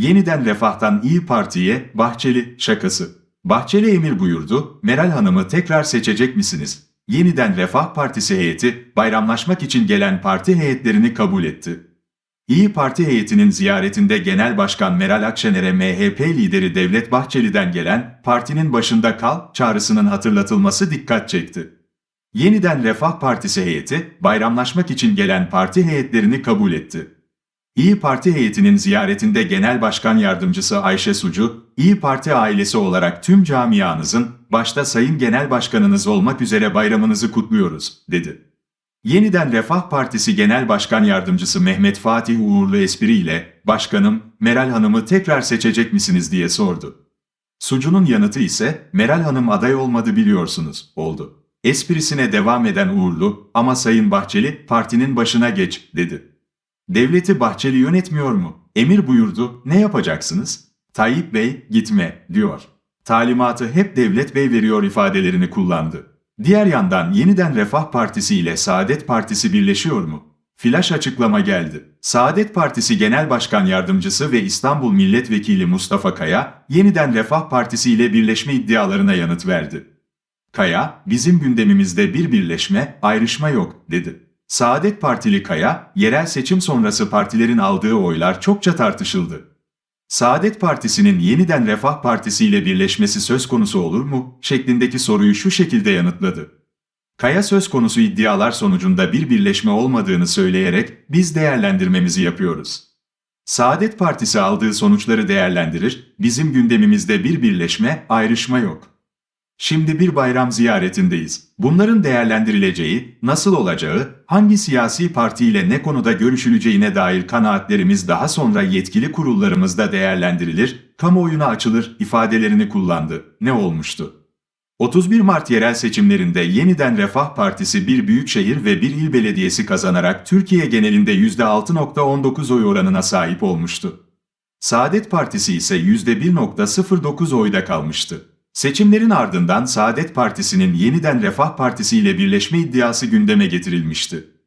Yeniden Refah'tan İyi Parti'ye Bahçeli şakası. Bahçeli emir buyurdu, Meral Hanım'ı tekrar seçecek misiniz? Yeniden Refah Partisi heyeti bayramlaşmak için gelen parti heyetlerini kabul etti. İyi Parti heyetinin ziyaretinde Genel Başkan Meral Akşener'e MHP lideri Devlet Bahçeli'den gelen partinin başında kal çağrısının hatırlatılması dikkat çekti. Yeniden Refah Partisi heyeti bayramlaşmak için gelen parti heyetlerini kabul etti. İyi Parti heyetinin ziyaretinde Genel Başkan Yardımcısı Ayşe Sucu, İyi Parti ailesi olarak tüm camianızın, başta Sayın Genel Başkanınız olmak üzere bayramınızı kutluyoruz, dedi. Yeniden Refah Partisi Genel Başkan Yardımcısı Mehmet Fatih Uğurlu espriyle, Başkanım, Meral Hanım'ı tekrar seçecek misiniz diye sordu. Sucu'nun yanıtı ise, Meral Hanım aday olmadı biliyorsunuz, oldu. Esprisine devam eden Uğurlu, ama Sayın Bahçeli, partinin başına geç, dedi. Devleti Bahçeli yönetmiyor mu? Emir buyurdu, ne yapacaksınız? Tayyip Bey, gitme, diyor. Talimatı hep Devlet Bey veriyor ifadelerini kullandı. Diğer yandan yeniden Refah Partisi ile Saadet Partisi birleşiyor mu? Flash açıklama geldi. Saadet Partisi Genel Başkan Yardımcısı ve İstanbul Milletvekili Mustafa Kaya, yeniden Refah Partisi ile birleşme iddialarına yanıt verdi. Kaya, bizim gündemimizde bir birleşme, ayrışma yok, dedi. Saadet Partili Kaya, yerel seçim sonrası partilerin aldığı oylar çokça tartışıldı. Saadet Partisi'nin yeniden Refah Partisi ile birleşmesi söz konusu olur mu? şeklindeki soruyu şu şekilde yanıtladı. Kaya söz konusu iddialar sonucunda bir birleşme olmadığını söyleyerek biz değerlendirmemizi yapıyoruz. Saadet Partisi aldığı sonuçları değerlendirir, bizim gündemimizde bir birleşme, ayrışma yok. Şimdi bir bayram ziyaretindeyiz. Bunların değerlendirileceği, nasıl olacağı, hangi siyasi partiyle ne konuda görüşüleceğine dair kanaatlerimiz daha sonra yetkili kurullarımızda değerlendirilir, kamuoyuna açılır ifadelerini kullandı. Ne olmuştu? 31 Mart yerel seçimlerinde yeniden Refah Partisi bir büyükşehir ve bir il belediyesi kazanarak Türkiye genelinde %6.19 oy oranına sahip olmuştu. Saadet Partisi ise %1.09 oyda kalmıştı. Seçimlerin ardından Saadet Partisi'nin yeniden Refah Partisi ile birleşme iddiası gündeme getirilmişti.